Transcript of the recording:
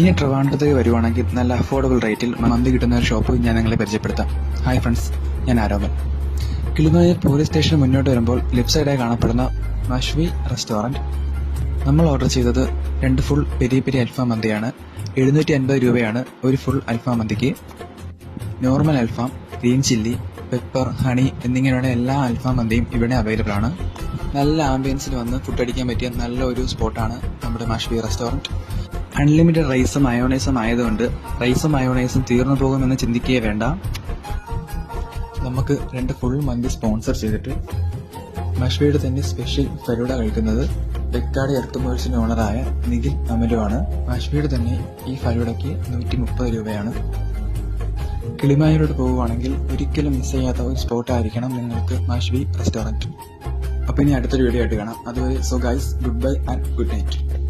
ഇനി ട്രിവാൻഡ്രത്തേക്ക് വരുവാണെങ്കിൽ നല്ല അഫോർഡബിൾ റേറ്റിൽ മന്തി കിട്ടുന്ന ഒരു ഷോപ്പ് ഞാൻ നിങ്ങളെ പരിചയപ്പെടുത്താം. ഹായ് ഫ്രണ്ട്സ് ഞാൻ ആരോമൻ കിളിമായ പോലീസ് സ്റ്റേഷന് മുന്നോട്ട് വരുമ്പോൾ ലെഫ്റ്റ് സൈഡായി കാണപ്പെടുന്ന മഷ്വി റെസ്റ്റോറന്റ് നമ്മൾ ഓർഡർ ചെയ്തത് രണ്ട് ഫുൾ പെരി പെരി അൽഫാം മന്തിയാണ്. എഴുന്നൂറ്റി അൻപത് രൂപയാണ് ഒരു ഫുൾ അൽഫാം മന്തിക്ക്. നോർമൽ അൽഫാം ഗ്രീൻ ചില്ലി പെപ്പർ ഹണി എന്നിങ്ങനെയുള്ള എല്ലാ അൽഫാം മന്തിയും ഇവിടെ അവൈലബിൾ ആണ്. നല്ല ആംബിയൻസിൽ വന്ന് ഫുഡ് അടിക്കാൻ പറ്റിയ നല്ല ഒരു സ്പോട്ടാണ് നമ്മുടെ മാഷ്വി റെസ്റ്റോറന്റ് അൺലിമിറ്റഡ് റൈസും മയോണൈസും ആയതുകൊണ്ട് റൈസും മയോണൈസും തീർന്നു പോകുമെന്ന് ചിന്തിക്കുകയേ വേണ്ട. നമുക്ക് രണ്ട് ഫുൾ മന്തി സ്പോൺസർ ചെയ്തിട്ട് മഷ്വയുടെ തന്നെ സ്പെഷ്യൽ ഫലൂഡ കഴിക്കുന്നത് വെക്കാട് എർത്തുമേഴ്സിന്റെ ഓണറായ നിഖിൽ അമലുവാണ്. മഷ്വയുടെ തന്നെ ഈ ഫലൂഡയ്ക്ക് നൂറ്റി മുപ്പത് രൂപയാണ്. കിളിമായൂരോട് പോവുകയാണെങ്കിൽ ഒരിക്കലും മിസ് ചെയ്യാത്ത ഒരു സ്പോട്ടായിരിക്കണം നിങ്ങൾക്ക് മാഷ്വി റെസ്റ്റോറന്റ് അപ്പോൾ ഇനി അടുത്തൊരു വീഡിയോ ആയിട്ട് കാണാം. അതുവരെ so guys goodbye and good night